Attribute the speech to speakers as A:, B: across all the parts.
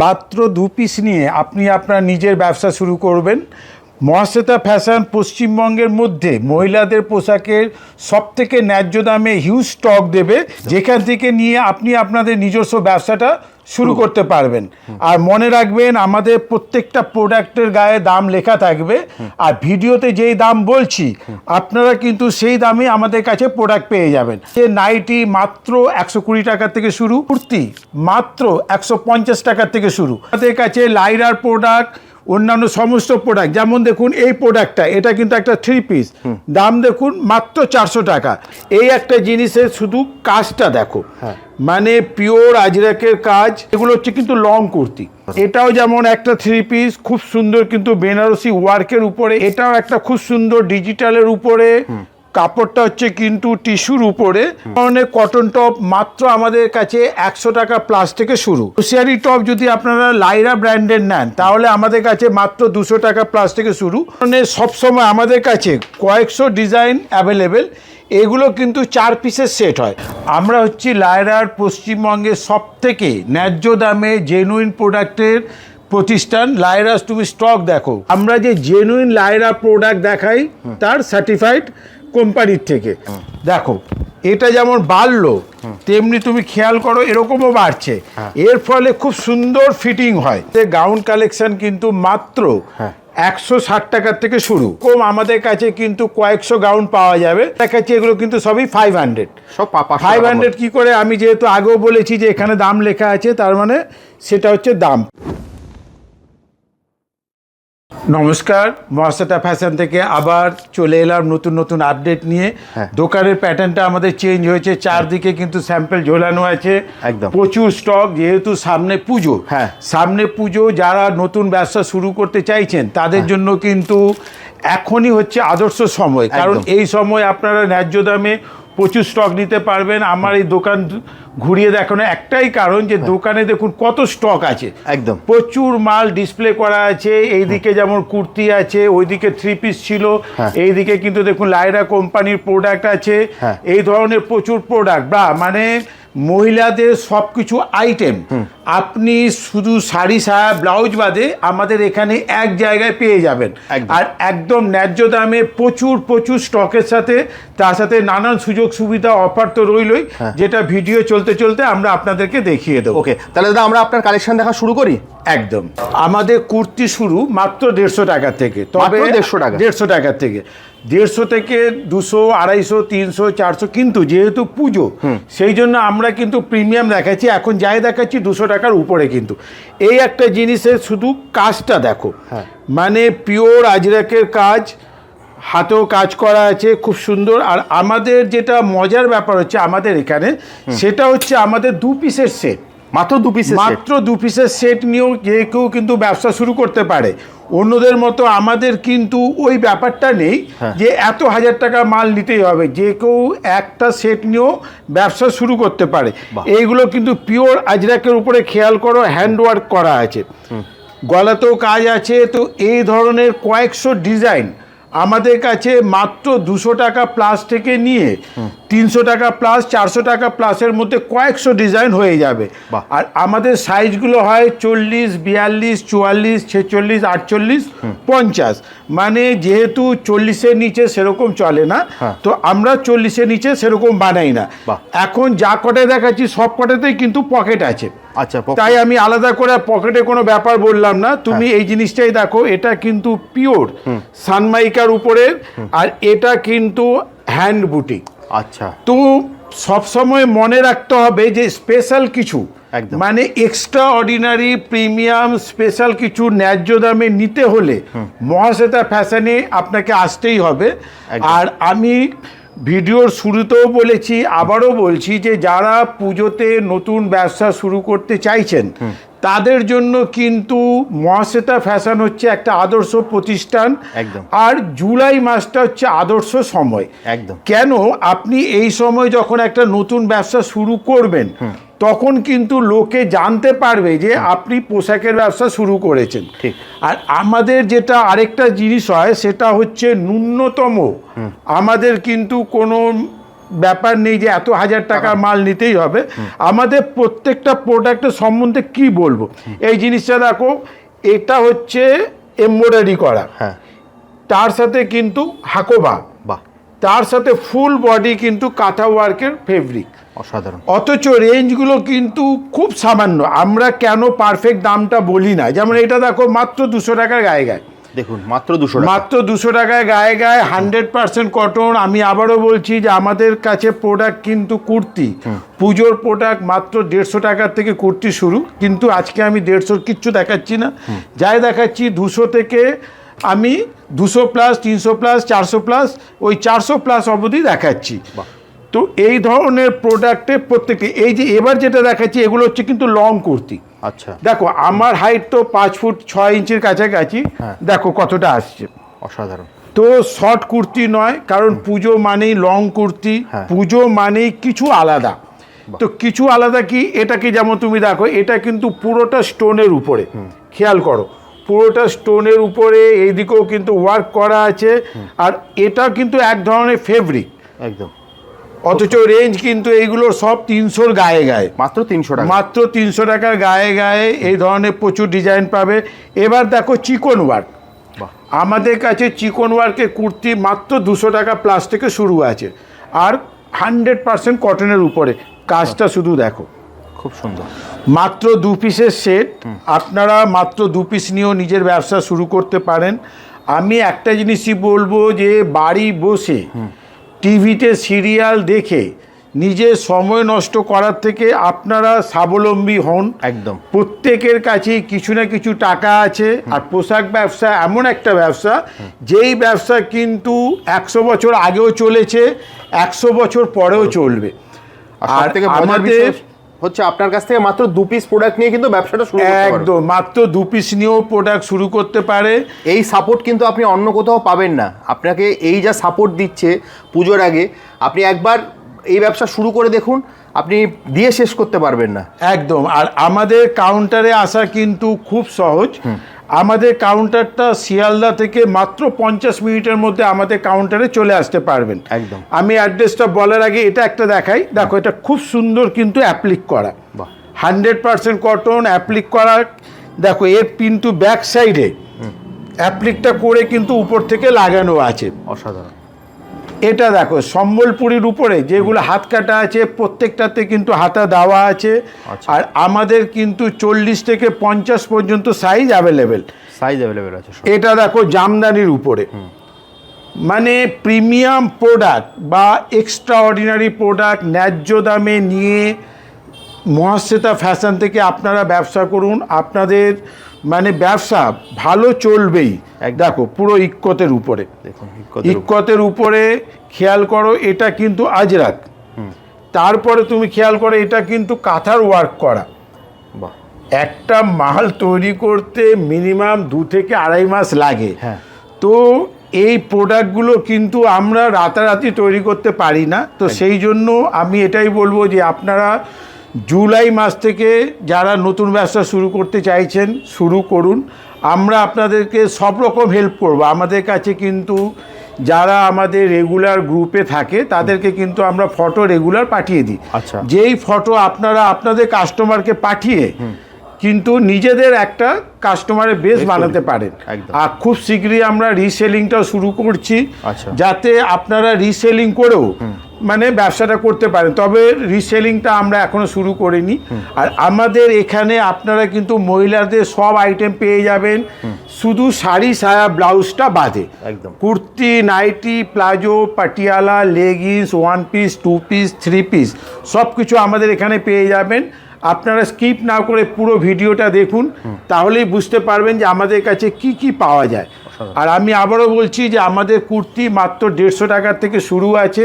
A: মাত্র দু পিস নিয়ে আপনি আপনার নিজের ব্যবসা শুরু করবেন। মহাশ্বেতা ফ্যাশন পশ্চিমবঙ্গের মধ্যে মহিলাদের পোশাকের সব থেকে ন্যায্য দামে হিউজ স্টক দেবে যেখান থেকে নিয়ে আপনি আপনাদের নিজস্ব ব্যবসাটা শুরু করতে পারবেন। আর মনে রাখবেন আমাদের প্রত্যেকটা প্রোডাক্টের গায়ে দাম লেখা থাকবে। আর ভিডিওতে যেই দাম বলছি আপনারা কিন্তু সেই দামে আমাদের কাছে প্রোডাক্ট পেয়ে যাবেন। যে নাইটি মাত্র একশো কুড়ি টাকা থেকে শুরু কুর্তি মাত্র একশো পঞ্চাশ টাকার থেকে শুরু। আমাদের কাছে লাইরার প্রোডাক্ট অন্যান্য সমস্ত প্রোডাক্ট যেমন দেখুন এই প্রোডাক্টটা এটা কিন্তু একটা থ্রি পিস দাম দেখুন মাত্র চারশো টাকা। এই একটা জিনিসের শুধু কাজটা দেখো। মানে পিওর আজরাকের কাজ এগুলো হচ্ছে কিন্তু লং কুর্তি। এটাও যেমন একটা থ্রি পিস খুব সুন্দর কিন্তু বেনারসি ওয়ার্কের উপরে। এটাও একটা খুব সুন্দর ডিজিটালের উপরে। কাপড়টা হচ্ছে কিন্তু টিস্যুর উপরে। ধরনের কটন টপ মাত্র আমাদের কাছে একশো টাকা প্লাস থেকে শুরু। হুশিয়ারি টপ যদি আপনারা লাইরা ব্র্যান্ডের নেন তাহলে আমাদের কাছে মাত্র দুশো টাকা প্লাস থেকে শুরু। মানে সবসময় আমাদের কাছে কয়েকশো ডিজাইন অ্যাভেলেবেল এগুলো কিন্তু চার পিসের সেট হয়। আমরা হচ্ছি লায়রার পশ্চিমবঙ্গের সব থেকে ন্যায্য দামে জেনুইন প্রোডাক্টের প্রতিষ্ঠান লায়রাস তুমি স্টক দেখো। আমরা যে জেনুইন লায়রা প্রোডাক্ট দেখাই তার সার্টিফাইড কোম্পানির থেকে। দেখো এটা যেমন বাড়লো তেমনি তুমি খেয়াল করো এরকমও বাড়ছে। এর ফলে খুব সুন্দর ফিটিং হয়। গাউন কালেকশন কিন্তু মাত্র একশো ষাট টাকার থেকে শুরু। কম আমাদের কাছে কিন্তু কয়েকশো গাউন পাওয়া যাবে। দেখাচ্ছি এগুলো কিন্তু সবই ফাইভ হান্ড্রেড
B: সব
A: ফাইভ হান্ড্রেড কী করে? আমি যেহেতু আগেও বলেছি যে এখানে দাম লেখা আছে তার মানে সেটা হচ্ছে দাম। নমস্কার মহাসাটা ফ্যাশন থেকে আবার চলে এলাম নতুন নতুন আপডেট নিয়ে
B: হ্যাঁ।
A: দোকানের প্যাটার্নটা আমাদের চেঞ্জ হয়েছে চারদিকে কিন্তু স্যাম্পল ঝোলানো আছে
B: একদম।
A: প্রচুর স্টক যেহেতু সামনে পুজো
B: হ্যাঁ।
A: সামনে পুজো যারা নতুন ব্যবসা শুরু করতে চাইছেন তাদের জন্য কিন্তু এখনই হচ্ছে আদর্শ সময় কারণ এই সময় আপনারা ন্যায্য দামে প্রচুর স্টক নিতে পারবেন। আমার এই দোকান ঘুরিয়ে দেখানো একটাই কারণ যে দোকানে দেখুন কত স্টক আছে।
B: একদম।
A: প্রচুর মাল ডিসপ্লে করা আছে। এইদিকে যেমন কুর্তি আছে ওইদিকে থ্রি পিস ছিল।
B: হ্যাঁ।
A: এইদিকে কিন্তু দেখুন লাইরা কোম্পানির প্রোডাক্ট আছে।
B: হ্যাঁ।
A: এই ধরনের প্রচুর প্রোডাক্ট বা মানে মহিলাদের সব কিছু আইটেম আপনি শুধু শাড়ি সায়া ব্লাউজ বাদে আমাদের এখানে এক জায়গায় পেয়ে যাবেন। আর একদম ন্যায্য দামে প্রচুর প্রচুর স্টকের সাথে তার সাথে নানান সুযোগ সুবিধা অফার তো রইলই
B: হ্যাঁ।
A: যেটা ভিডিও চলতে চলতে আমরা আপনাদেরকে দেখিয়ে দেবো।
B: ওকে তাহলে দাদা আমরা আপনার কালেকশন দেখা শুরু করি?
A: একদম। আমাদের কুর্তি শুরু মাত্র দেড়শো টাকা থেকে। তবে
B: দেড়শো টাকা?
A: দেড়শো টাকা থেকে। দেড়শো থেকে দুশো আড়াইশো তিনশো চারশো কিন্তু যেহেতু পুজো সেই জন্য আমরা কিন্তু প্রিমিয়াম দেখাচ্ছি। এখন যাই দেখাচ্ছি দুশো টাকার উপরে কিন্তু। এই একটা জিনিসের শুধু কাজটা দেখো।
B: হ্যাঁ।
A: মানে পিওর আজরাকের কাজ হাতেও কাজ করা আছে খুব সুন্দর। আর আমাদের যেটা মজার ব্যাপার হচ্ছে আমাদের এখানে সেটা হচ্ছে আমাদের দু পিসের সেট
B: মাত্র দু পিস
A: মাত্র দু পিসের সেট নিয়েও যে কেউ কিন্তু ব্যবসা শুরু করতে পারে। অন্যদের মতো আমাদের কিন্তু ওই ব্যাপারটা নেই
B: হ্যাঁ।
A: যে এত হাজার টাকা মাল নিতেই হবে। যে কেউ একটা সেট নিয়েও ব্যবসা শুরু করতে পারে। এইগুলো কিন্তু পিওর আজরাকের উপরে খেয়াল করো হ্যান্ডওয়ার্ক করা আছে। গলাতেও কাজ আছে। তো এই ধরনের কয়েকশো ডিজাইন আমাদের কাছে মাত্র দুশো টাকা প্লাস থেকে নিয়ে তিনশো টাকা প্লাস চারশো টাকা প্লাসের মধ্যে কয়েকশো ডিজাইন হয়ে যাবে।
B: বাহ।
A: আর আমাদের সাইজগুলো হয় চল্লিশ বিয়াল্লিশ চুয়াল্লিশ ছেচল্লিশ আটচল্লিশ পঞ্চাশ। মানে যেহেতু চল্লিশের নিচে সেরকম চলে না
B: হ্যাঁ।
A: তো আমরা চল্লিশের নিচে সেরকম বানাই না। এখন যা কটায় দেখাচ্ছি সব কটাতেই কিন্তু পকেট আছে।
B: আচ্ছা
A: তাই আমি আলাদা করে পকেটে কোনো ব্যাপার বললাম না। তুমি এই জিনিসটাই দেখো এটা কিন্তু পিওর সানমাইকার উপরে আর এটা কিন্তু হ্যান্ড বুটিক
B: আচ্ছা।
A: তো সবসময় মনে রাখতে হবে যে স্পেশাল কিছু
B: একদম।
A: মানে এক্সট্রা অর্ডিনারি প্রিমিয়াম স্পেশাল কিছু ন্যায্য দামে নিতে হলে মহাশ্বেতা ফ্যাশনে আপনাকে আসতেই হবে। আর আমি ভিডিওর শুরুতেও বলেছি আবারও বলছি যে যারা পুজোতে নতুন ব্যবসা শুরু করতে চাইছেন তাদের জন্য কিন্তু মহাশ্বেতা ফ্যাশন হচ্ছে একটা আদর্শ প্রতিষ্ঠান।
B: একদম।
A: আর জুলাই মাসটা হচ্ছে আদর্শ সময়।
B: একদম।
A: কেন? আপনি এই সময় যখন একটা নতুন ব্যবসা শুরু করবেন তখন কিন্তু লোকে জানতে পারবে যে আপনি পোশাকের ব্যবসা শুরু করেছেন।
B: ঠিক।
A: আর আমাদের যেটা আরেকটা জিনিস হয় সেটা হচ্ছে ন্যূনতম। আমাদের কিন্তু কোনো ব্যাপার নেই যে এত হাজার টাকার মাল নিতেই হবে। আমাদের প্রত্যেকটা প্রোডাক্টের সম্বন্ধে কি বলব? এই জিনিসটা দেখো এটা হচ্ছে এমব্রয়ডারি করা।
B: হ্যাঁ।
A: তার সাথে কিন্তু হাকোবা।
B: বাহ।
A: তার সাথে ফুল বডি কিন্তু কাঁথা ওয়ার্কের ফেব্রিক
B: অসাধারণ।
A: অথচ রেঞ্জগুলো কিন্তু খুব সামান্য। আমরা কেন পারফেক্ট দামটা বলি না? যেমন এটা দেখো মাত্র দুশো টাকার গায়ে গায়ে।
B: দেখুন মাত্র দুশো
A: মাত্র দুশো টাকায় গায়ে গায়ে হান্ড্রেড পার্সেন্ট কটন আমি আবারও বলছি যে আমাদের কাছে প্রোডাক্ট কিন্তু কুর্তি। পুজোর প্রোডাক্ট মাত্র দেড়শো টাকার থেকে কুর্তি শুরু। কিন্তু আজকে আমি দেড়শোর কিচ্ছু দেখাচ্ছি না। যাই দেখাচ্ছি দুশো থেকে আমি দুশো প্লাস তিনশো প্লাস চারশো প্লাস ওই চারশো প্লাস অবধি দেখাচ্ছি। তো এই ধরনের প্রোডাক্টে প্রত্যেকটি এই যে এবার যেটা দেখাচ্ছি এগুলো হচ্ছে কিন্তু লং কুর্তি।
B: আচ্ছা।
A: দেখো আমার হাইট তো পাঁচ ফুট ছয় ইঞ্চির কাছাকাছি।
B: হ্যাঁ।
A: দেখো কতটা আসছে।
B: অসাধারণ।
A: তো শর্ট কুর্তি নয় কারণ পুজো মানেই লং কুর্তি
B: হ্যাঁ।
A: পুজো মানেই কিছু আলাদা। তো কিছু আলাদা কি এটা কি যেমন তুমি দেখো এটা কিন্তু পুরোটা স্টোনের উপরে। খেয়াল করো পুরোটা স্টোনের উপরে এইদিকেও কিন্তু ওয়ার্ক করা আছে। আর এটা কিন্তু এক ধরনের ফেব্রিক
B: একদম।
A: অথচ রেঞ্জ কিন্তু এইগুলোর সব তিনশোর গায়ে গায়ে।
B: মাত্র তিনশো টাকা।
A: মাত্র তিনশো টাকার গায়ে গায়ে এই ধরনের প্রচুর ডিজাইন পাবে। এবার দেখো চিকন ওয়ার্ক আমাদের কাছে চিকন ওয়ার্কের কুর্তি মাত্র দুশো টাকা প্লাস থেকে শুরু আছে। আর হান্ড্রেড পার্সেন্ট কটনের উপরে। কাজটা শুধু দেখো।
B: খুব সুন্দর।
A: মাত্র দু পিসের সেট আপনারা মাত্র দু পিস নিয়েও নিজের ব্যবসা শুরু করতে পারেন। আমি একটা জিনিসই বলব যে বাড়ি বসে টিভিতে সিরিয়াল দেখে নিজের সময় নষ্ট করার থেকে আপনারা স্বাবলম্বী হন।
B: একদম।
A: প্রত্যেকের কাছেই কিছু না কিছু টাকা আছে আর পোশাক ব্যবসা এমন একটা ব্যবসা যেই ব্যবসা কিন্তু একশো বছর আগেও চলেছে একশো বছর পরেও চলবে।
B: আর
A: আমাদের
B: হচ্ছে আপনার কাছ থেকে মাত্র দু পিস প্রোডাক্ট নিয়ে কিন্তু ব্যবসাটা শুরু
A: একদম মাত্র দু পিস নিয়েও প্রোডাক্ট শুরু করতে পারে।
B: এই সাপোর্ট কিন্তু আপনি অন্য কোথাও পাবেন না। আপনাকে এই যা সাপোর্ট দিচ্ছে পুজোর আগে আপনি একবার এই ব্যবসা শুরু করে দেখুন। আপনি দিয়ে শেষ করতে পারবেন না।
A: একদম। আর আমাদের কাউন্টারে আসা কিন্তু খুব সহজ। আমাদের কাউন্টারটা শিয়ালদা থেকে মাত্র পঞ্চাশ মিনিটের মধ্যে আমাদের কাউন্টারে চলে আসতে পারবেন।
B: একদম।
A: আমি অ্যাড্রেসটা বলার আগে এটা একটা দেখাই। দেখো এটা খুব সুন্দর কিন্তু অ্যাপ্লিক করা। হান্ড্রেড পার্সেন্ট কটন অ্যাপ্লিক করা। দেখো এর কিন্তু ব্যাক সাইডে অ্যাপ্লিকটা করে কিন্তু উপর থেকে লাগানো আছে।
B: অসাধারণ।
A: এটা দেখো সম্বলপুরীর উপরে যেগুলো হাত কাটা আছে প্রত্যেকটাতে কিন্তু হাতা দেওয়া আছে।
B: আচ্ছা।
A: আর আমাদের কিন্তু চল্লিশ থেকে পঞ্চাশ পর্যন্ত সাইজ অ্যাভেলেবেল
B: সাইজ অ্যাভেলেবেল আছে
A: এটা দেখো জামদানির উপরে। মানে প্রিমিয়াম প্রোডাক্ট বা এক্সট্রা অর্ডিনারি প্রোডাক্ট ন্যায্য দামে নিয়ে মহাশ্বেতা ফ্যাশন থেকে আপনারা ব্যবসা করুন। আপনাদের মানে ব্যবসা ভালো চলবেই। দেখো পুরো ইক্কতের উপরে।
B: দেখুন ইক্কতের উপরে।
A: খেয়াল করো এটা কিন্তু আজরাক তারপরে তুমি খেয়াল করো এটা কিন্তু কাঁথার ওয়ার্ক করা।
B: বাহ।
A: একটা মাল তৈরি করতে মিনিমাম দু থেকে আড়াই মাস লাগে।
B: হ্যাঁ।
A: তো এই প্রোডাক্টগুলো কিন্তু আমরা রাতারাতি তৈরি করতে পারি না। তো সেই জন্য আমি এটাই বলব যে আপনারা জুলাই মাস থেকে যারা নতুন ব্যবসা শুরু করতে চাইছেন শুরু করুন। আমরা আপনাদেরকে সব রকম হেল্প করব। আমাদের কাছে কিন্তু যারা আমাদের রেগুলার গ্রুপে থাকে তাদেরকে কিন্তু আমরা ফটো রেগুলার পাঠিয়ে দিই।
B: আচ্ছা।
A: যেই ফটো আপনারা আপনাদের কাস্টমারকে পাঠিয়ে কিন্তু নিজেদের একটা কাস্টমারের বেস বানাতে পারেন। আর খুব শীঘ্রই আমরা রিসেলিংটাও শুরু করছি।
B: আচ্ছা।
A: যাতে আপনারা রিসেলিং করেও মানে ব্যবসাটা করতে পারেন। তবে রিসেলিংটা আমরা এখনও শুরু করিনি। আর আমাদের এখানে আপনারা কিন্তু মহিলাদের সব আইটেম পেয়ে যাবেন। শুধু শাড়ি সায়া ব্লাউজটা বাদে।
B: একদম।
A: Kurti nighty palazzo Patiala leggings one piece two piece three piece সব কিছু আমাদের এখানে পেয়ে যাবেন। আপনারা স্কিপ না করে পুরো ভিডিওটা দেখুন। তাহলেই বুঝতে পারবেন যে আমাদের কাছে কি কি পাওয়া যায়। আর আমি আবারও বলছি যে আমাদের কুর্তি মাত্র দেড়শো টাকার থেকে শুরু আছে।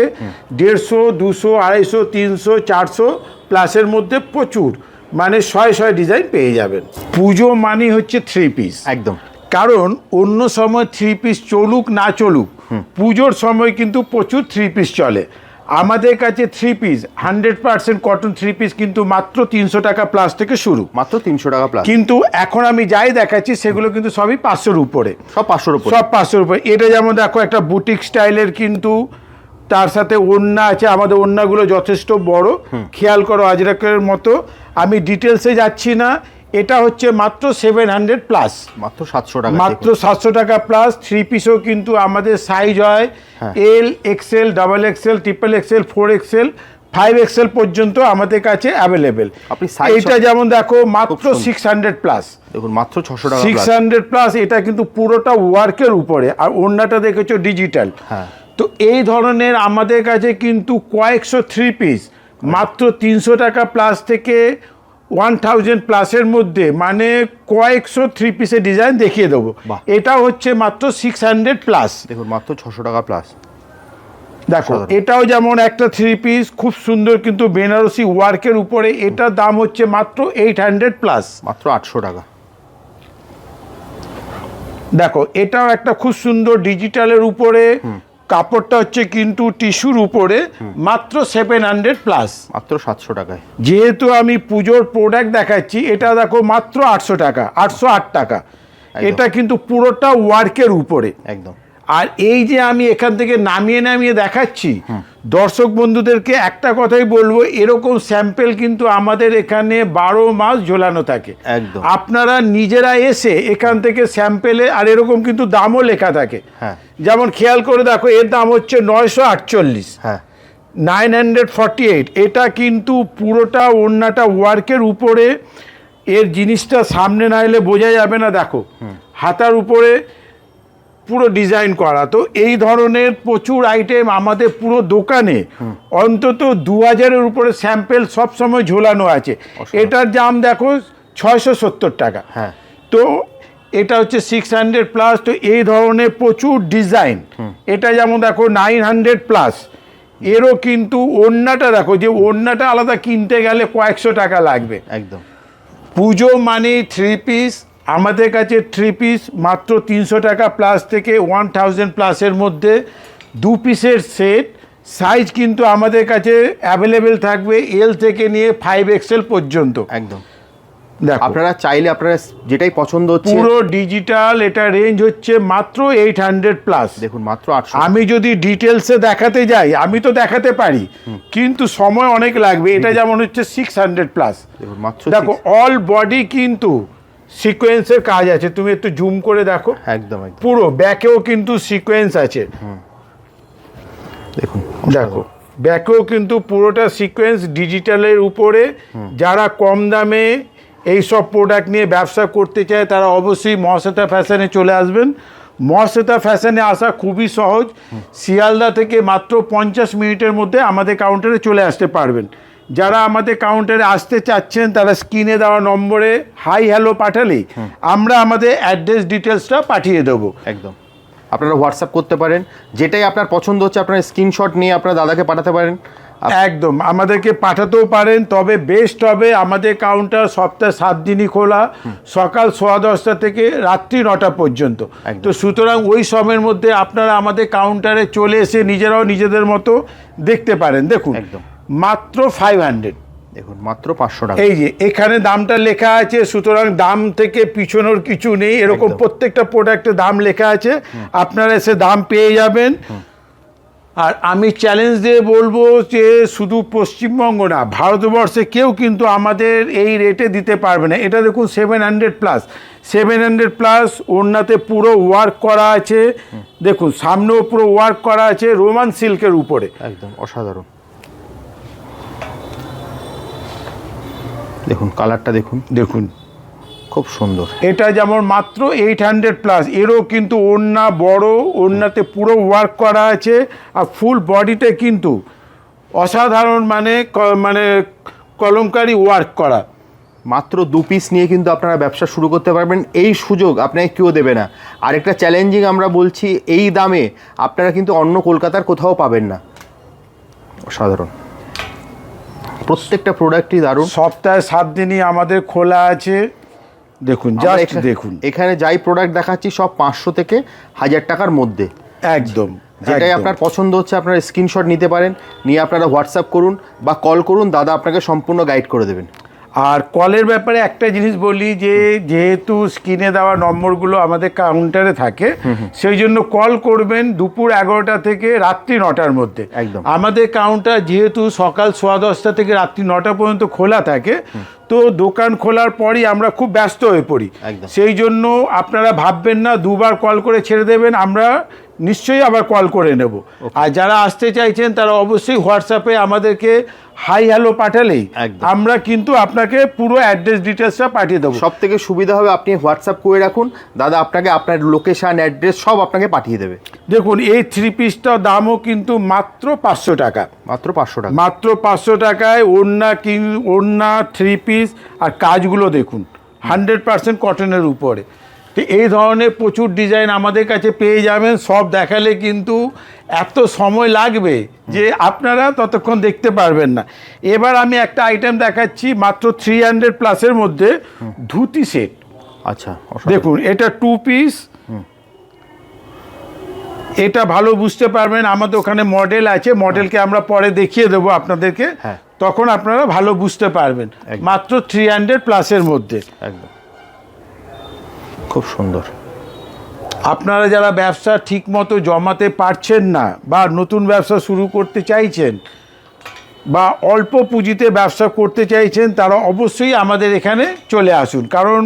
A: দেড়শো দুশো আড়াইশো তিনশো চারশো প্লাসের মধ্যে প্রচুর। মানে ছয় ছয় ডিজাইন পেয়ে যাবেন। পুজো মানে হচ্ছে থ্রি পিস
B: একদম।
A: কারণ অন্য সময় থ্রি পিস চলুক না চলুক পুজোর সময় কিন্তু প্রচুর থ্রি পিস চলে। আমাদের কাছে three piece hundred percent cotton three piece কিন্তু মাত্র তিনশো টাকা প্লাস থেকে শুরু।
B: মাত্র তিনশো টাকা প্লাস
A: কিন্তু এখন আমি যাই দেখাচ্ছি সেগুলো কিন্তু সবই পাঁচশোর উপরে।
B: সব পাঁচশোর উপরে।
A: সব পাঁচশোর উপরে। এটা যেমন দেখো একটা বুটিক স্টাইলের কিন্তু তার সাথে ওড়না আছে। আমাদের ওড়নাগুলো যথেষ্ট বড়। খেয়াল করো আজরাকের মতো। আমি ডিটেলসে যাচ্ছি না। এটা হচ্ছে মাত্র সেভেন হান্ড্রেড প্লাস
B: মাত্র সাতশো টাকা
A: মাত্র সাতশো টাকা প্লাস থ্রি পিসও কিন্তু আমাদের সাইজ হয়।
B: হ্যাঁ।
A: L XL double XL triple XL four XL five XL পর্যন্ত আমাদের কাছে অ্যাভেলেবেল
B: সব-
A: যেমন দেখো মাত্র সিক্স হান্ড্রেড প্লাস
B: দেখুন মাত্র ছশো টাকা
A: সিক্স হান্ড্রেড প্লাস এটা কিন্তু পুরোটা ওয়ার্কের উপরে। আর অন্যটা দেখেছ ডিজিটাল
B: হ্যাঁ।
A: তো এই ধরনের আমাদের কাছে কিন্তু কয়েকশো থ্রি পিস মাত্র তিনশো টাকা প্লাস থেকে ওয়ান থাউজেন্ড প্লাসের মধ্যে মানে কয়েকশো থ্রি পিসের ডিজাইন দেখিয়ে দেবো। এটা হচ্ছে মাত্র সিক্স হান্ড্রেড প্লাস
B: দেখুন মাত্র ছশো টাকা প্লাস
A: দেখো এটাও যেমন একটা থ্রি পিস খুব সুন্দর কিন্তু বেনারসি ওয়ার্কের উপরে এটার দাম হচ্ছে মাত্র এইট হান্ড্রেড প্লাস
B: মাত্র আটশো টাকা।
A: দেখো এটাও একটা খুব সুন্দর ডিজিটালের উপরে কাপড়টা হচ্ছে কিন্তু টিস্যুর উপরে মাত্র সেভেন হান্ড্রেড প্লাস
B: মাত্র সাতশো টাকায়।
A: যেহেতু আমি পুজোর প্রোডাক্ট দেখাচ্ছি এটা দেখো মাত্র আটশো টাকা আটশো আট টাকা। এটা কিন্তু পুরোটা ওয়ার্কের উপরে।
B: একদম।
A: আর এই যে আমি এখান থেকে নামিয়ে নামিয়ে দেখাচ্ছি দর্শক বন্ধুদেরকে একটা কথাই বলব এরকম স্যাম্পেল কিন্তু আমাদের এখানে বারো মাস ঝোলানো থাকে।
B: একদম।
A: আপনারা নিজেরা এসে এখান থেকে স্যাম্পেলে আর এরকম কিন্তু দামও লেখা থাকে।
B: হ্যাঁ।
A: যেমন খেয়াল করে দেখো এর দাম হচ্ছে নয়শো আটচল্লিশ।
B: হ্যাঁ।
A: নাইন হান্ড্রেড ফর্টি এইট এটা কিন্তু পুরোটা ওড়নাটা ওয়ার্কের উপরে এর জিনিসটা সামনে না এলে বোঝা যাবে না দেখো। হাতার উপরে পুরো ডিজাইন করা। তো এই ধরনের প্রচুর আইটেম আমাদের পুরো দোকানে। অন্তত দু হাজারের উপরে স্যাম্পেল সবসময় ঝোলানো আছে। এটার দাম দেখো ছয়শো সত্তর টাকা।
B: হ্যাঁ।
A: তো এটা হচ্ছে সিক্স হান্ড্রেড প্লাস তো এই ধরনের প্রচুর ডিজাইন এটা যেমন দেখো নাইন হান্ড্রেড প্লাস এরও কিন্তু ওড়নাটা দেখো যে ওড়নাটা আলাদা কিনতে গেলে কয়েকশো টাকা লাগবে।
B: একদম।
A: পুজো মানে থ্রি পিস আমাদের কাছে থ্রি পিস মাত্র তিনশো টাকা প্লাস থেকে ওয়ান থাউজেন্ড প্লাসের মধ্যে দু পিসের সেট সাইজ কিন্তু আমাদের কাছে অ্যাভেলেবেল থাকবে এল থেকে নিয়ে ফাইভ এক্সেল পর্যন্ত।
B: একদম।
A: দেখো।
B: আপনারা চাইলে আপনারা যেটাই পছন্দ হচ্ছে
A: পুরো ডিজিটাল এটা রেঞ্জ হচ্ছে মাত্র এইট হান্ড্রেড প্লাস
B: দেখুন মাত্র আটশো
A: আমি যদি ডিটেলসে দেখাতে যাই আমি তো দেখাতে পারি। কিন্তু সময় অনেক লাগবে এটা যেমন হচ্ছে সিক্স হান্ড্রেড প্লাস
B: দেখুন মাত্র
A: দেখো অল বডি কিন্তু সিকোয়েন্সের কাজ আছে তুমি একটু জুম করে দেখো।
B: একদম
A: পুরো ব্যাকেও কিন্তু সিকোয়েন্স আছে।
B: দেখুন
A: দেখো ব্যাকেও কিন্তু পুরোটা সিকোয়েন্স ডিজিটালের উপরে। যারা কম দামে এই সব প্রোডাক্ট নিয়ে ব্যবসা করতে চায় তারা অবশ্যই মহাশ্বেতা ফ্যাশনে চলে আসবেন। মহাশ্বেতা ফ্যাশনে আসা খুবই সহজ। শিয়ালদা থেকে মাত্র পঞ্চাশ মিনিটের মধ্যে আমাদের কাউন্টারে চলে আসতে পারবেন। যারা আমাদের কাউন্টারে আসতে চাচ্ছেন তারা স্ক্রিনে দেওয়া নম্বরে হাই হ্যালো পাঠালেই আমরা আমাদের অ্যাড্রেস ডিটেলসটা পাঠিয়ে দেবো।
B: একদম। আপনারা হোয়াটসঅ্যাপ করতে পারেন। যেটাই আপনার পছন্দ হচ্ছে আপনার স্ক্রিনশট নিয়ে আপনার দাদাকে পাঠাতে পারেন।
A: একদম। আমাদেরকে পাঠাতেও পারেন তবে বেস্ট হবে আমাদের কাউন্টার সপ্তাহে সাত দিনই খোলা। সকাল সোয়া দশটা থেকে রাত্রি নটা পর্যন্ত। তো সুতরাং ওই সময়ের মধ্যে আপনারা আমাদের কাউন্টারে চলে এসে নিজেরাও নিজেদের মতো দেখতে পারেন। দেখুন।
B: একদম।
A: মাত্র ফাইভ হান্ড্রেড
B: দেখুন মাত্র পাঁচশো টাকা।
A: এই যে এখানে দামটা লেখা আছে সুতরাং দাম থেকে পিছনোর কিছু নেই। এরকম প্রত্যেকটা প্রোডাক্টে দাম লেখা আছে। আপনারা এসে দাম পেয়ে যাবেন। আর আমি চ্যালেঞ্জ দিয়ে বলব যে শুধু পশ্চিমবঙ্গ না ভারতবর্ষে কেউ কিন্তু আমাদের এই রেটে দিতে পারবে না। এটা দেখুন seven hundred plus seven hundred plus ওড়নাতে পুরো ওয়ার্ক করা আছে। দেখুন সামনেও পুরো ওয়ার্ক করা আছে রোমান সিল্কের উপরে।
B: একদম অসাধারণ। দেখুন কালারটা দেখুন।
A: দেখুন।
B: খুব সুন্দর।
A: এটা যেমন মাত্র এইট হান্ড্রেড প্লাস এরও কিন্তু ওড়না বড় ওড়নাতে পুরো ওয়ার্ক করা আছে আর ফুল বডিতে কিন্তু অসাধারণ মানে মানে কলমকারি ওয়ার্ক করা।
B: মাত্র দু পিস নিয়ে কিন্তু আপনারা ব্যবসা শুরু করতে পারবেন এই সুযোগ আপনাকে কেউ দেবে না। আরেকটা চ্যালেঞ্জিং আমরা বলছি এই দামে আপনারা কিন্তু অন্য কলকাতার কোথাও পাবেন না। অসাধারণ। প্রত্যেকটা প্রোডাক্টই দারুণ।
A: সপ্তাহে সাত দিনই আমাদের খোলা আছে। দেখুন জাস্ট দেখুন।
B: এখানে যাই প্রোডাক্ট দেখাচ্ছি সব পাঁচশো থেকে হাজার টাকার মধ্যে।
A: একদম
B: যেটাই আপনার পছন্দ হচ্ছে আপনারা স্ক্রিনশট নিতে পারেন নিয়ে আপনারা হোয়াটসঅ্যাপ করুন বা কল করুন দাদা আপনাকে সম্পূর্ণ গাইড করে দেবেন।
A: আর কলের ব্যাপারে একটা জিনিস বলি যে যেহেতু স্ক্রিনে দেওয়া নম্বরগুলো আমাদের কাউন্টারে থাকে সেই জন্য কল করবেন দুপুর এগারোটা থেকে রাত্রি নটার মধ্যে।
B: একদম।
A: আমাদের কাউন্টার যেহেতু সকাল সোয়া দশটা থেকে রাত্রি নটা পর্যন্ত খোলা থাকে তো দোকান খোলার পরই আমরা খুব ব্যস্ত হয়ে পড়ি। সেই জন্য আপনারা ভাববেন না দুবার কল করে ছেড়ে দেবেন আমরা নিশ্চয়ই আবার কল করে নেব। আর যারা আসতে চাইছেন তারা অবশ্যই হোয়াটসঅ্যাপে আমাদেরকে হাই হ্যালো পাঠালেই। আমরা কিন্তু আপনাকে পুরো অ্যাড্রেস ডিটেলসটা পাঠিয়ে দেবো।
B: সব থেকে সুবিধা হবে আপনি হোয়াটসঅ্যাপ করে রাখুন দাদা আপনাকে আপনার লোকেশান অ্যাড্রেস সব আপনাকে পাঠিয়ে দেবে।
A: দেখুন এই থ্রি পিসটার দামও কিন্তু মাত্র পাঁচশো টাকা।
B: মাত্র পাঁচশো টাকা।
A: মাত্র পাঁচশো টাকায় ওড়না কিন ওড়না থ্রি পিস আর কাজগুলো দেখুন হান্ড্রেড পার্সেন্ট কটনের উপরে। তো এই ধরনের প্রচুর ডিজাইন আমাদের কাছে পেয়ে যাবেন। সব দেখালে কিন্তু এত সময় লাগবে যে আপনারা ততক্ষণ দেখতে পারবেন না। এবার আমি একটা আইটেম দেখাচ্ছি মাত্র থ্রি হান্ড্রেড প্লাসের মধ্যে ধুতি সেট
B: আচ্ছা
A: দেখুন এটা টু পিস এটা ভালো বুঝতে পারবেন আমাদের ওখানে মডেল আছে মডেলকে আমরা পরে দেখিয়ে দেবো আপনাদেরকে।
B: হ্যাঁ।
A: তখন আপনারা ভালো বুঝতে পারবেন। মাত্র থ্রি হান্ড্রেড প্লাসের মধ্যে।
B: একদম। খুব সুন্দর।
A: আপনারা যারা ব্যবসা ঠিক মতো জমাতে পারছেন না বা নতুন ব্যবসা শুরু করতে চাইছেন বা অল্প পুঁজিতে ব্যবসা করতে চাইছেন, তারা অবশ্যই আমাদের এখানে চলে আসুন। কারণ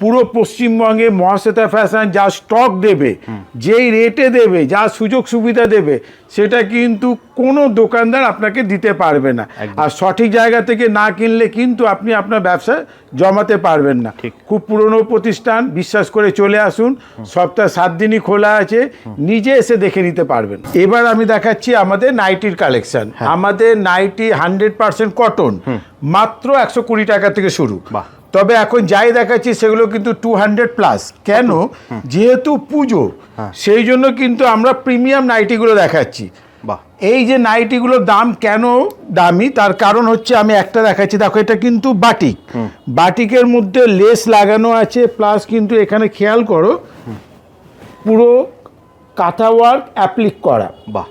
A: পুরো পশ্চিমবঙ্গে মহাশ্বেতা ফ্যাশন যা স্টক দেবে যেই রেটে দেবে যা সুযোগ সুবিধা দেবে সেটা কিন্তু কোনো দোকানদার আপনাকে দিতে পারবে না। আর সঠিক জায়গা থেকে না কিনলে কিন্তু আপনি আপনার ব্যবসা জমাতে পারবেন না। খুব পুরনো প্রতিষ্ঠান বিশ্বাস করে চলে আসুন। সপ্তাহে সাত দিনই খোলা আছে। নিজে এসে দেখে নিতে পারবেন। এবার আমি দেখাচ্ছি আমাদের নাইটির কালেকশন
B: হ্যাঁ।
A: আমাদের নাইটি হান্ড্রেড পার্সেন্ট কটন মাত্র একশো কুড়ি টাকা থেকে শুরু।
B: বাহ।
A: তবে এখন যাই দেখাচ্ছি সেগুলো কিন্তু টু হান্ড্রেড প্লাস কেন? যেহেতু পুজো
B: হ্যাঁ।
A: সেই জন্য কিন্তু আমরা প্রিমিয়াম নাইটিগুলো দেখাচ্ছি।
B: বাহ।
A: এই যে নাইটিগুলোর দাম কেন দামি? তার কারণ হচ্ছে আমি একটা দেখাচ্ছি। দেখো এটা কিন্তু বাটিক বাটিকের মধ্যে লেস লাগানো আছে প্লাস কিন্তু এখানে খেয়াল করো পুরো কাঁথা ওয়ার্ক অ্যাপ্লিক করা।
B: বাহ।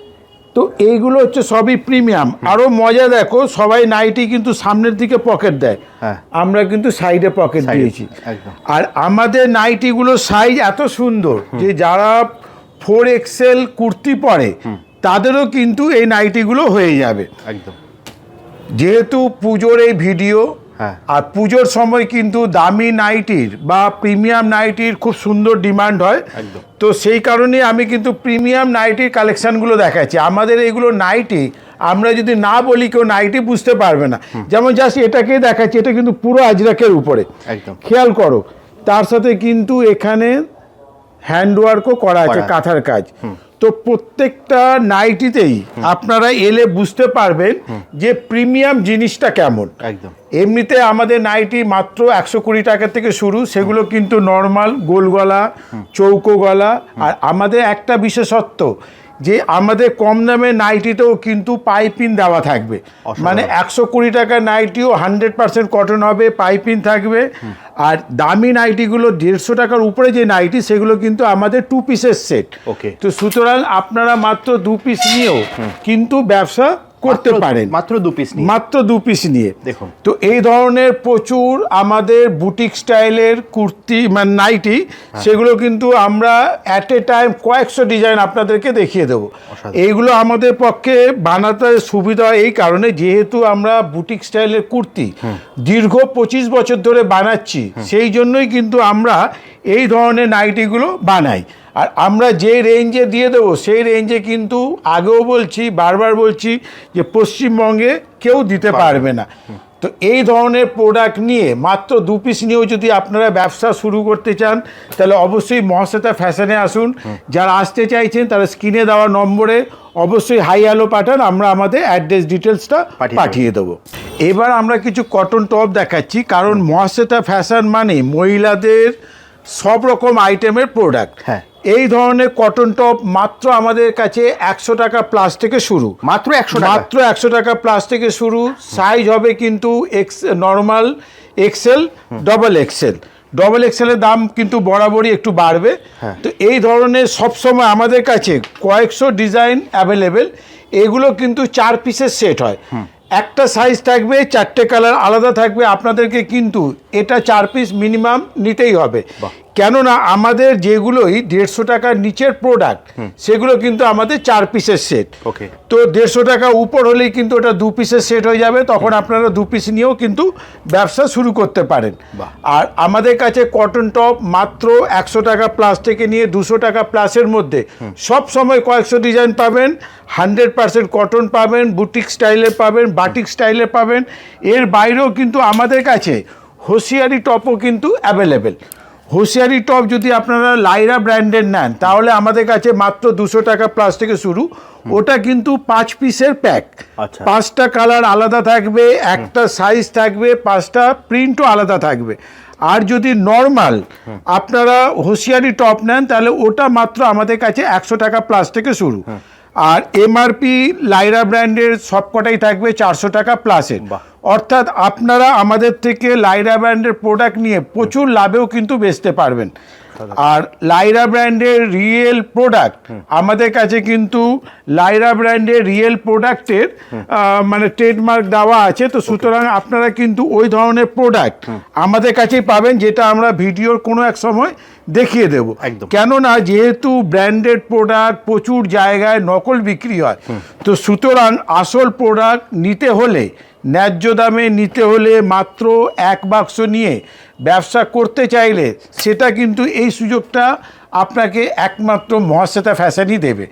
A: তো এইগুলো হচ্ছে সবই প্রিমিয়াম আরও মজা দেখো সবাই নাইটি কিন্তু সামনের দিকে পকেট দেয়।
B: হ্যাঁ।
A: আমরা কিন্তু সাইডে পকেট দিয়েছি। আর আমাদের নাইটিগুলো সাইজ এত সুন্দর যে যারা ফোর এক্সেল কুর্তি পরে তাদেরও কিন্তু এই নাইটিগুলো হয়ে যাবে।
B: একদম।
A: যেহেতু পুজোর এই ভিডিও। আর পুজোর সময় কিন্তু দামি নাইটির বা প্রিমিয়াম নাইটির খুব সুন্দর ডিমান্ড হয়। তো সেই কারণে আমি কিন্তু প্রিমিয়াম নাইটির কালেকশানগুলো দেখাচ্ছি। আমাদের এইগুলো নাইটি আমরা যদি না বলি কেউ নাইটি বুঝতে পারবে না। যেমন জাস্ট এটাকে দেখাচ্ছি এটা কিন্তু পুরো আজরাকের উপরে। খেয়াল করো তার সাথে কিন্তু এখানে হ্যান্ডওয়ার্কও করা আছে কাঁথার কাজ। তো প্রত্যেকটা নাইটিতেই আপনারা এলে বুঝতে পারবেন যে প্রিমিয়াম জিনিসটা কেমন।
B: একদম।
A: এমনিতে আমাদের নাইটি মাত্র একশো কুড়ি টাকা থেকে শুরু সেগুলো কিন্তু নর্মাল গোল গলা চৌকো গলা আর আমাদের একটা বিশেষত্ব যে আমাদের কম দামে নাইটিতেও কিন্তু পাইপিন দেওয়া থাকবে। মানে একশো কুড়ি টাকার নাইটিও হান্ড্রেড পার্সেন্ট কটন হবে পাইপিন থাকবে। আর দামি নাইটিগুলো দেড়শো টাকার উপরে যে নাইটি সেগুলো কিন্তু আমাদের টু পিসের সেট
B: ওকে
A: তো সুতরাং আপনারা মাত্র দু পিস নিয়েও কিন্তু ব্যবসা করতে পারেন।
B: মাত্র দু পিস নিয়ে।
A: মাত্র দু পিস নিয়ে।
B: দেখুন।
A: তো এই ধরনের প্রচুর আমাদের বুটিক স্টাইলের কুর্তি মানে নাইটি
B: হ্যাঁ।
A: সেগুলো কিন্তু আমরা অ্যাট এ টাইম কয়েকশো ডিজাইন আপনাদেরকে দেখিয়ে দেবো। এইগুলো আমাদের পক্ষে বানাতে সুবিধা এই কারণে যেহেতু আমরা বুটিক স্টাইলের কুর্তি দীর্ঘ পঁচিশ বছর ধরে বানাচ্ছি সেই জন্যই কিন্তু আমরা এই ধরনের নাইটিগুলো বানাই। আর আমরা যে রেঞ্জে দিয়ে দেবো সেই রেঞ্জে কিন্তু আগেও বলছি বারবার বলছি যে পশ্চিমবঙ্গে কেউ দিতে পারবে না। তো এই ধরনের প্রোডাক্ট নিয়ে মাত্র দু পিস নিয়েও যদি আপনারা ব্যবসা শুরু করতে চান তাহলে অবশ্যই মহাশ্বেতা ফ্যাশনে আসুন। যারা আসতে চাইছেন তারা স্ক্রিনে দেওয়া নম্বরে অবশ্যই হাই হ্যালো পাঠান আমরা আমাদের অ্যাড্রেস ডিটেলসটা
B: পাঠিয়ে
A: পাঠিয়ে দেবো। এবার আমরা কিছু কটন টপ দেখাচ্ছি কারণ মহাশ্বেতা ফ্যাশন মানে মহিলাদের সব রকম আইটেমের প্রোডাক্ট
B: হ্যাঁ।
A: এই ধরনের কটন টপ মাত্র আমাদের কাছে একশো টাকা প্লাস থেকে শুরু।
B: মাত্র একশো
A: মাত্র একশো টাকা প্লাস থেকে শুরু। সাইজ হবে কিন্তু X normal XL double XL double এক্সেলের দাম কিন্তু বরাবরই একটু বাড়বে।
B: হ্যাঁ।
A: তো এই ধরনের সবসময় আমাদের কাছে কয়েকশো ডিজাইন অ্যাভেলেবেল এগুলো কিন্তু চার পিসের সেট হয়। একটা সাইজ থাকবে চারটে কালার আলাদা থাকবে। আপনাদেরকে কিন্তু এটা চার পিস মিনিমাম নিতেই হবে। কেননা আমাদের যেগুলোই দেড়শো টাকার নিচের প্রোডাক্ট সেগুলো কিন্তু আমাদের চার পিসের সেট
B: ওকে।
A: তো দেড়শো টাকা উপর হলেই কিন্তু ওটা দু পিসের সেট হয়ে যাবে তখন আপনারা দু পিস নিয়েও কিন্তু ব্যবসা শুরু করতে পারেন। আর আমাদের কাছে কটন টপ মাত্র একশো টাকা প্লাস থেকে নিয়ে দুশো টাকা প্লাসের মধ্যে। সব সময় কয়েকশো ডিজাইন পাবেন হান্ড্রেড পার্সেন্ট কটন পাবেন বুটিক স্টাইলের পাবেন বাটিক স্টাইলের পাবেন। এর বাইরেও কিন্তু আমাদের কাছে হোশিয়ারি টপও কিন্তু অ্যাভেলেবেল হোশিয়ারি টপ যদি আপনারা লাইরা ব্র্যান্ডের নেন তাহলে আমাদের কাছে মাত্র দুশো টাকা প্লাস থেকে শুরু। ওটা কিন্তু পাঁচ পিসের প্যাক
B: আচ্ছা।
A: পাঁচটা কালার আলাদা থাকবে একটা সাইজ থাকবে পাঁচটা প্রিন্টও আলাদা থাকবে। আর যদি নর্মাল আপনারা হোশিয়ারি টপ নেন তাহলে ওটা মাত্র আমাদের কাছে একশো টাকা প্লাস থেকে শুরু। আর এমআরপি লাইরা ব্র্যান্ডের সবকটাই থাকবে চারশো টাকা প্লাসের। অর্থাৎ আপনারা আমাদের থেকে লাইরা ব্র্যান্ডের প্রোডাক্ট নিয়ে প্রচুর লাভেও কিন্তু বেচতে পারবেন। আর লাইরা ব্র্যান্ডের রিয়েল প্রোডাক্ট আমাদের কাছে কিন্তু লাইরা ব্র্যান্ডের রিয়েল প্রোডাক্টের মানে ট্রেডমার্ক দেওয়া আছে তো সুতরাং আপনারা কিন্তু ওই ধরনের প্রোডাক্ট আমাদের কাছেই পাবেন যেটা আমরা ভিডিওর কোনো এক সময় দেখিয়ে দেব। কেননা যেহেতু ব্র্যান্ডেড প্রোডাক্ট প্রচুর জায়গায় নকল বিক্রি হয় তো সুতরাং আসল প্রোডাক্ট নিতে হলে ন্যায্য দামে নিতে হলে মাত্র এক বাক্স নিয়ে ব্যবসা করতে চাইলে সেটা কিন্তু এই সুযোগটা আপনাকে একমাত্র মহাশ্বেতা ফ্যাশনই দেবে।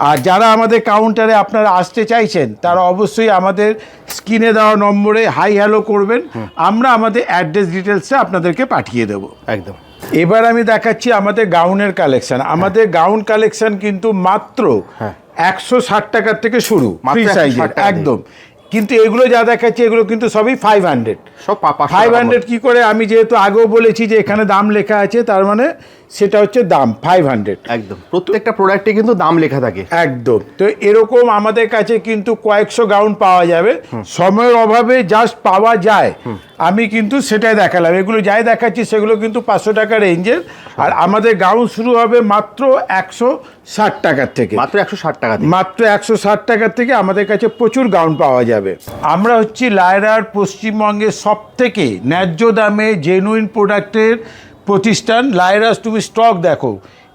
A: আর যারা আমাদের কাউন্টারে আপনারা আসতে চাইছেন তারা অবশ্যই আমাদের স্ক্রিনে দেওয়া নম্বরে হাই হ্যালো করবেন। আমরা আমাদের অ্যাড্রেস ডিটেলসে আপনাদেরকে পাঠিয়ে দেবো।
B: একদম।
A: এবার আমি দেখাচ্ছি আমাদের গাউনের কালেকশন আমাদের গাউন কালেকশন কিন্তু মাত্র
B: হ্যাঁ।
A: একশো ষাট টাকার থেকে শুরু
B: মাত্র
A: ফ্রি
B: 160
A: সাইজের
B: টাকা দিয়ে।
A: একদম। কিন্তু এগুলো যা দেখাচ্ছি এগুলো কিন্তু সবই ফাইভ হান্ড্রেড
B: সব
A: ফাইভ হান্ড্রেড কী করে? আমি যেহেতু আগেও বলেছি যে এখানে দাম লেখা আছে তার মানে সেটা হচ্ছে দাম ফাইভ হান্ড্রেড
B: একদম। প্রত্যেকটা প্রোডাক্টে কিন্তু দাম লেখা থাকে।
A: একদম। তো এরকম আমাদের কাছে কিন্তু কয়েকশো গাউন পাওয়া যাবে। সময়ের অভাবে জাস্ট পাওয়া যায়। আমি কিন্তু সেটাই দেখালাম। এগুলো যাই দেখাচ্ছি সেগুলো কিন্তু পাঁচশো টাকা রেঞ্জের আর আমাদের গাউন শুরু হবে মাত্র একশো ষাট টাকার থেকে।
B: মাত্র একশো ষাট টাকা
A: মাত্র একশো ষাট টাকার থেকে আমাদের কাছে প্রচুর গাউন পাওয়া যাবে। আমরা হচ্ছি লায়রার পশ্চিমবঙ্গের সব থেকে ন্যায্য দামে জেনুইন প্রোডাক্টের প্রতিষ্ঠান লায়রাস তুমি স্টক দেখো।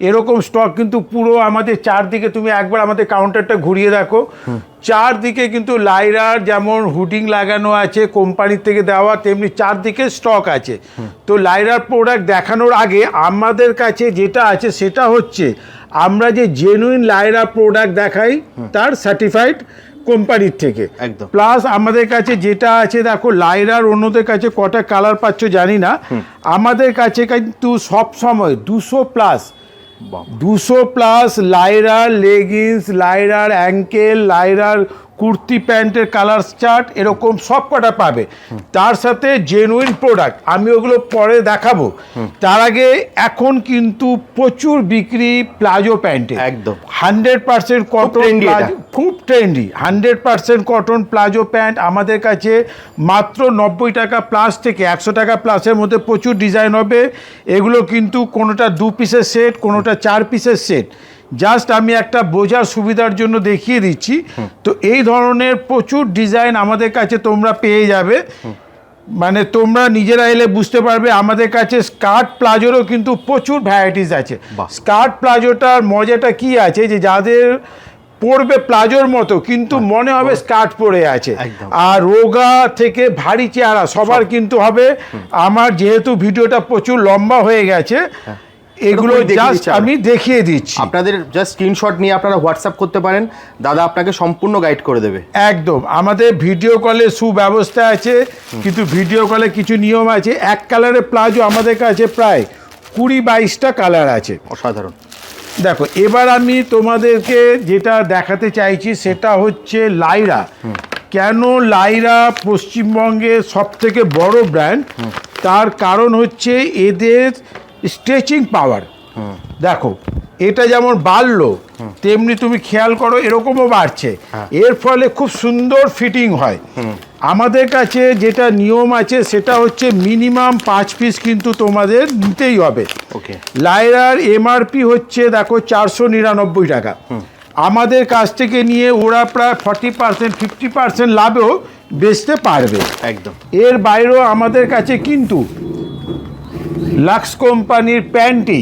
A: এরকম স্টক কিন্তু পুরো আমাদের চারদিকে তুমি একবার আমাদের কাউন্টারটা ঘুরিয়ে দেখো। চারদিকে কিন্তু লাইরার যেমন হুডিং লাগানো আছে কোম্পানির থেকে দেওয়া তেমনি চারদিকে স্টক আছে। তো লাইরার প্রোডাক্ট দেখানোর আগে আমাদের কাছে যেটা আছে সেটা হচ্ছে আমরা যে জেনুইন লাইরা প্রোডাক্ট দেখাই তার সার্টিফাইড কোম্পানির থেকে।
B: একদম।
A: প্লাস আমাদের কাছে যেটা আছে দেখো লাইরার অন্যদের কাছে কটা কালার পাচ্ছ জানি না। আমাদের কাছে কিন্তু সব সময় দুশো প্লাস দুশো প্লাস লাইরার লেগিংস লাইরার অ্যাঙ্কেল লাইরার কুর্তি প্যান্টের কালার চার্ট এরকম সব কটা পাবে। তার সাথে জেনুইন প্রোডাক্ট আমি ওগুলো পরে দেখাবো। তার আগে এখন কিন্তু প্রচুর বিক্রি প্লাজো প্যান্টে।
B: একদম।
A: হান্ড্রেড পার্সেন্ট কটন খুব trendy hundred percent cotton palazzo pant আমাদের কাছে মাত্র নব্বই টাকা প্লাস থেকে একশো টাকা প্লাসের মধ্যে প্রচুর ডিজাইন হবে। এগুলো কিন্তু কোনোটা দু পিসের সেট কোনোটা চার পিসের সেট জাস্ট আমি একটা বোঝার সুবিধার জন্য দেখিয়ে দিচ্ছি। তো এই ধরনের প্রচুর ডিজাইন আমাদের কাছে তোমরা পেয়ে যাবে। মানে তোমরা নিজেরা এলে বুঝতে পারবে আমাদের কাছে স্কার্ট প্লাজোরও কিন্তু প্রচুর ভ্যারাইটিস আছে। স্কার্ট প্লাজোটার মজাটা কি আছে যে যাদের পরবে প্লাজোর মতো কিন্তু মনে হবে স্কার্ট পরে আছে। আর রোগা থেকে ভারী চেহারা সবার কিন্তু হবে। আমার যেহেতু ভিডিওটা প্রচুর লম্বা হয়ে গেছে এগুলো জাস্ট আমি দেখিয়ে দিচ্ছি।
B: আপনাদের জাস্ট স্ক্রিনশট নিয়ে আপনারা হোয়াটসঅ্যাপ করতে পারেন। দাদা আপনাকে সম্পূর্ণ গাইড করে দেবে।
A: একদম। আমাদের ভিডিও কলে সুব্যবস্থা আছে কিন্তু ভিডিও কলে কিছু নিয়ম আছে। এক কালারের প্লাজো আমাদের কাছে প্রায় কুড়ি বাইশটা কালার আছে।
B: অসাধারণ।
A: দেখো এবার আমি তোমাদেরকে যেটা দেখাতে চাইছি সেটা হচ্ছে লাইরা। কেন লাইরা পশ্চিমবঙ্গের সব থেকে বড় ব্র্যান্ড তার কারণ হচ্ছে এদের স্ট্রেচিং পাওয়ার। দেখো এটা যেমন বাড়লো তেমনি তুমি খেয়াল করো এরকমও বাড়ছে। এর ফলে খুব সুন্দর ফিটিং হয়। আমাদের কাছে যেটা নিয়ম আছে সেটা হচ্ছে মিনিমাম পাঁচ পিস কিন্তু তোমাদের নিতেই হবে।
B: ওকে।
A: লাইরার এমআরপি হচ্ছে দেখো চারশো নিরানব্বই টাকা। আমাদের কাছ থেকে নিয়ে ওরা প্রায় ফর্টি পার্সেন্ট ফিফটি পার্সেন্ট লাভেও বেচতে পারবে।
B: একদম।
A: এর বাইরেও আমাদের কাছে কিন্তু লাক্স কোম্পানির প্যান্টি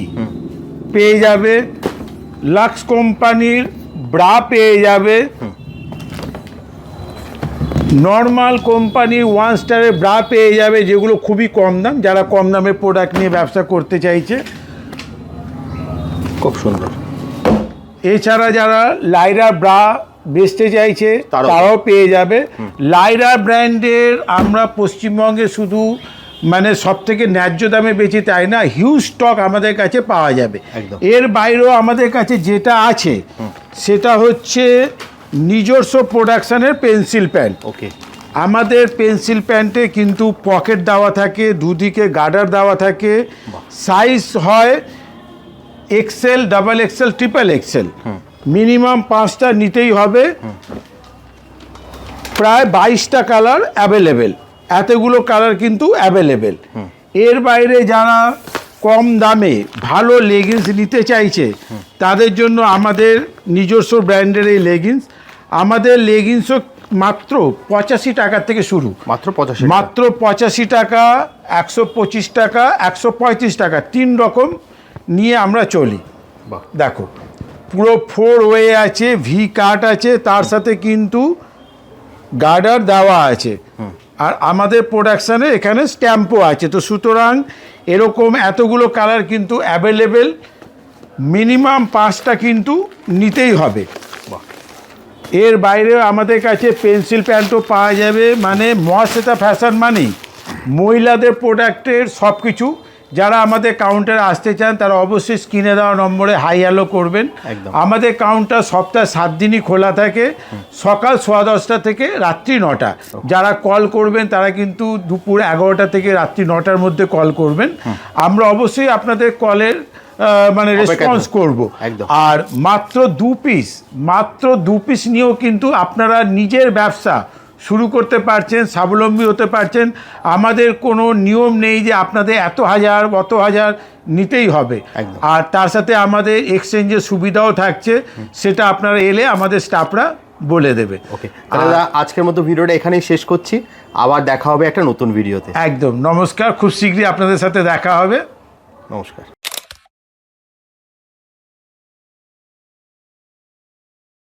A: পেয়ে যাবে। লাক্স কোম্পানির ব্রা পেয়ে যাবে। নর্মাল কোম্পানির ওয়ান স্টারের ব্রা পেয়ে যাবে যেগুলো খুবই কম দাম যারা কম দামের প্রোডাক্ট নিয়ে ব্যবসা করতে চাইছে।
B: খুব সুন্দর।
A: এছাড়া যারা লাইরা ব্রা বেচতে চাইছে
B: তারাও
A: পেয়ে যাবে। লাইরা ব্র্যান্ডের আমরা পশ্চিমবঙ্গে শুধু মানে সব থেকে ন্যায্য দামে বেচি তাই না? হিউজ স্টক আমাদের কাছে পাওয়া যাবে। এর বাইরেও আমাদের কাছে যেটা আছে সেটা হচ্ছে নিজস্ব প্রোডাকশনের পেন্সিল প্যান্ট।
B: ওকে।
A: আমাদের পেন্সিল প্যান্টে কিন্তু পকেট দেওয়া থাকে দুদিকে গার্ডার দেওয়া থাকে। সাইজ হয় XL double XL triple Excel. Minimum পাঁচটা নিতেই হবে। প্রায় বাইশটা কালার অ্যাভেলেবেল। এতগুলো কালার কিন্তু অ্যাভেলেবেল এর বাইরে যারা কম দামে ভালো লেগিংস নিতে চাইছে তাদের জন্য আমাদের নিজস্ব ব্র্যান্ডের এই লেগিংস আমাদের লেগিংসও মাত্র পঁচাশি টাকা থেকে শুরু।
B: মাত্র পঁচাশি
A: মাত্র পঁচাশি টাকা একশো পঁচিশ টাকা একশো পঁয়ত্রিশ টাকা তিন রকম নিয়ে আমরা চলি। দেখো পুরো ফোর ওয়ে আছে ভি কাট আছে তার সাথে কিন্তু গার্ডার দেওয়া আছে। আর আমাদের প্রোডাকশানে এখানে স্ট্যাম্পও আছে। তো সুতরাং এরকম এতগুলো কালার কিন্তু অ্যাভেলেবেল মিনিমাম পাঁচটা কিন্তু নিতেই হবে। এর বাইরে আমাদের কাছে পেন্সিল প্যান্টও পাওয়া যাবে। মানে মহাশ্বেতা ফ্যাশন মানেই। মহিলাদের প্রোডাক্টের সব কিছু যারা আমাদের কাউন্টারে আসতে চান তারা অবশ্যই স্ক্রিনে দেওয়া নম্বরে হাই হ্যালো করবেন। আমাদের কাউন্টার সপ্তাহে সাত দিনই খোলা থাকে। সকাল সোয়া দশটা থেকে রাত্রি নটা। যারা কল করবেন তারা কিন্তু দুপুর এগারোটা থেকে রাত্রি নটার মধ্যে কল করবেন। আমরা অবশ্যই আপনাদের কলের মানে রেসপন্স। করব। আর মাত্র দু পিস মাত্র দু পিস নিয়েও কিন্তু আপনারা নিজের ব্যবসা শুরু করতে পারছেন স্বাবলম্বী হতে পারছেন। আমাদের কোনো নিয়ম নেই যে আপনাদের এত হাজার অত হাজার নিতেই হবে। আর তার সাথে আমাদের এক্সচেঞ্জের সুবিধাও থাকছে। সেটা আপনারা এলে আমাদের স্টাফরা বলে দেবে।
B: ওকে তাহলে আজকের মতো ভিডিওটা এখানেই শেষ করছি। আবার দেখা হবে একটা নতুন ভিডিওতে।
A: একদম নমস্কার খুব শীঘ্রই আপনাদের সাথে দেখা হবে।
B: নমস্কার।